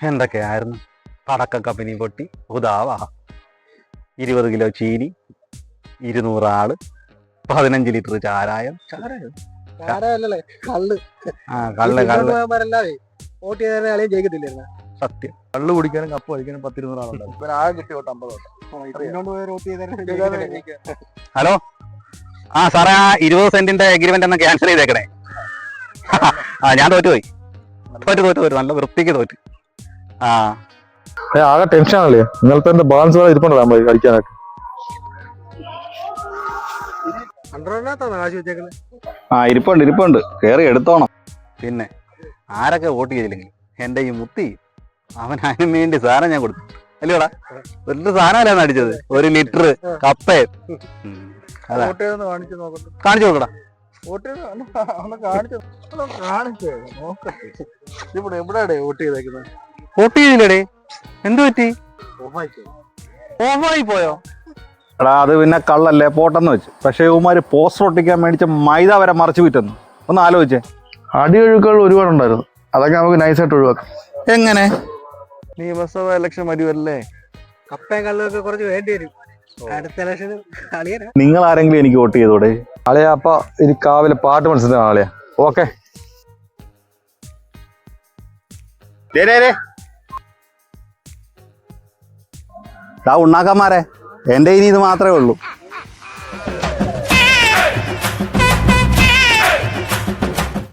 എന്തൊക്കെയായിരുന്നു? പടക്ക കമ്പനി പൊട്ടി. ഉദാവാ. ഇരുപത് കിലോ ചീനി ഇരുന്നൂറ് ആൾ പതിനഞ്ച് ലിറ്റർ ചാരായം. ചാരായം? ആരല്ലേ കള്ള്. ആ കള്ള് കള്ള്. പോയവന്മാരല്ലാതെ വോട്ട് ചെയ്താൽ കളിയും ജയിക്കത്തില്ലായിരുന്നു സത്യം. കള്ളു കുടിക്കാനും കപ്പ് കഴിക്കാനും പത്തിരുന്നൂറ് ആളുണ്ടാവും ഇപ്പൊ ആകെ കിട്ടി തൊട്ട് അമ്പത് പിന്നോട്ട് പോയി വോട്ട് ഹലോ? ആ സാറേ ആ ഇരുപത് സെന്റിന്റെ എഗ്രിമെന്റ് ഒന്ന് ക്യാൻസൽ ചെയ്തേക്കണേ. ആ ഞാൻ തോറ്റുപോയി. തോറ്റു തോറ്റു തോറ്റു. നല്ല വൃത്തിക്ക് തോറ്റു. ഏ ആകെ ടെൻഷൻ ആണല്ലേ? ഇന്നലത്തെ എന്റെ ബാലൻസ് വേറെ ഇരിപ്പുണ്ടോ നമ്മൾ കഴിക്കാനൊക്കെ ആ ഇരിപ്പുണ്ട് ഇരിപ്പുണ്ട്. കേറി എടുത്തോണം. പിന്നെ ആരൊക്കെ വോട്ട് ചെയ്തില്ലെങ്കിൽ എന്റെ ഈ മുത്തി അവൻ അതിന് വേണ്ടി സാധനം ഞാൻ കൊടുത്തു. അല്ലയോടാ ഒരു സാധനമല്ലാന്ന് അടിച്ചത്. ഒരു ലിറ്റർ കപ്പേ. അതാ. കാണിച്ചു നോക്കട്ടെ. ഇവിടെ എവിടെയാടേ വോട്ട് ചെയ്തേക്കുന്നത്? വോട്ട് ചെയ്തില്ലടേ. എന്തു പറ്റി? ഓഫായി പോയോ? എടാ അത് പിന്നെ കള്ളല്ലേ പോട്ടെന്ന് വെച്ചു. പക്ഷേ ഇവന്മാര് പോസ്റ്റർ ഒട്ടിക്കാൻ മേടിച്ച മൈദ വരെ മറിച്ചു വിറ്റെന്ന്. ഒന്ന് ആലോചിച്ചേ. അടിയൊഴുക്കുകൾ ഒരുപാടുണ്ടായിരുന്നു. അതൊക്കെ നമുക്ക് നൈസായിട്ട് ഒഴിവാക്കാം. എങ്ങനെ? നിയമസഭ ഇലക്ഷൻ വരുമല്ലേ കപ്പയും കള്ളൊക്കെ കുറച്ച് വേണ്ടി വരും. അടുത്ത ഇലക്ഷന് കളിയനാ. നിങ്ങൾ ആരെങ്കിലും എനിക്ക് വോട്ട് ചെയ്തോടെ? അളിയ അപ്പൊ ഇനി കാവിലെ പാട്ട് മനസ്സിലാണ് അളിയ ഓക്കെ. ആ ഉണ്ണാക്കന്മാരെ എന്റെ ഇനി ഇത് മാത്രമേ ഉള്ളൂ.